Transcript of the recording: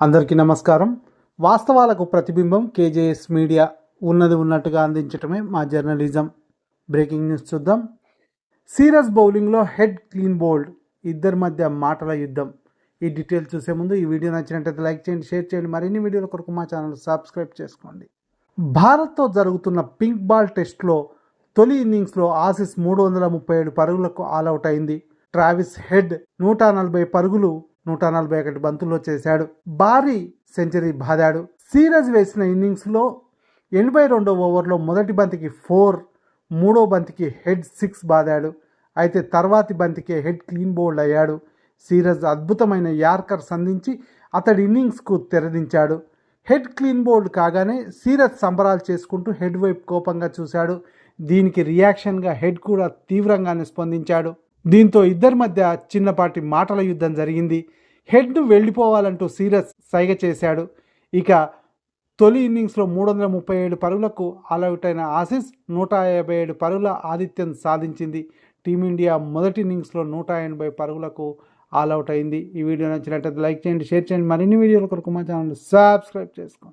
అందరికీ నమస్కారం. వాస్తవాలకు ప్రతిబింబం కేజేఎస్ మీడియా ఉన్నది ఉన్నట్టుగా అందించటమే మా జర్నలిజం. బ్రేకింగ్ న్యూస్ చూద్దాం. సీరియస్ బౌలింగ్లో హెడ్ క్లీన్ బోల్డ్ ఇద్దరి మధ్య మాటల యుద్ధం. ఈ డీటెయిల్స్ చూసే ముందు ఈ వీడియో నచ్చినట్లయితే లైక్ చేయండి షేర్ చేయండి మరిన్ని వీడియోల కొరకు మా ఛానల్ సబ్స్క్రైబ్ చేసుకోండి. భారత్తో జరుగుతున్న పింక్ బాల్ టెస్ట్లో తొలి ఇన్నింగ్స్లో ఆసిస్ మూడు వందల ముప్పై ఏడు పరుగులకు ఆల్అవుట్ అయింది. ట్రావిస్ హెడ్ నూట నలభై పరుగులు నూట నలభై ఒకటి బంతుల్లో చేశాడు. భారీ సెంచరీ బాదాడు. సీరజ్ వేసిన ఇన్నింగ్స్లో ఎనభై రెండో ఓవర్లో మొదటి బంతికి ఫోర్ మూడో బంతికి హెడ్ సిక్స్ బాదాడు. అయితే తర్వాతి బంతికే హెడ్ క్లీన్ బౌల్డ్ అయ్యాడు. సీరజ్ అద్భుతమైన యార్కర్ సంధించి అతడి ఇన్నింగ్స్కు తెరదించాడు. హెడ్ క్లీన్ బౌల్డ్ కాగానే సీరజ్ సంబరాలు చేసుకుంటూ హెడ్ వైపు కోపంగా చూశాడు. దీనికి రియాక్షన్గా హెడ్ కూడా తీవ్రంగానే స్పందించాడు. దీంతో ఇద్దరి మధ్య చిన్నపాటి మాటల యుద్ధం జరిగింది. హెడ్ వెళ్ళిపోవాలంటూ సీరస్ సైగ చేశాడు. ఇక తొలి ఇన్నింగ్స్లో మూడు వందల ముప్పై ఏడు పరుగులకు ఆల్అవుట్ అయిన ఆసిస్ నూట యాభై ఏడు పరుగుల ఆధిత్యం సాధించింది. టీమిండియా మొదటి ఇన్నింగ్స్లో నూట ఎనభై పరుగులకు ఆల్అవుట్ అయింది ఈ వీడియో నచ్చినట్లయితే లైక్ చేయండి షేర్ చేయండి. మరిన్ని వీడియోల కొరకు మా ఛానల్ సబ్స్క్రైబ్ చేసుకోండి.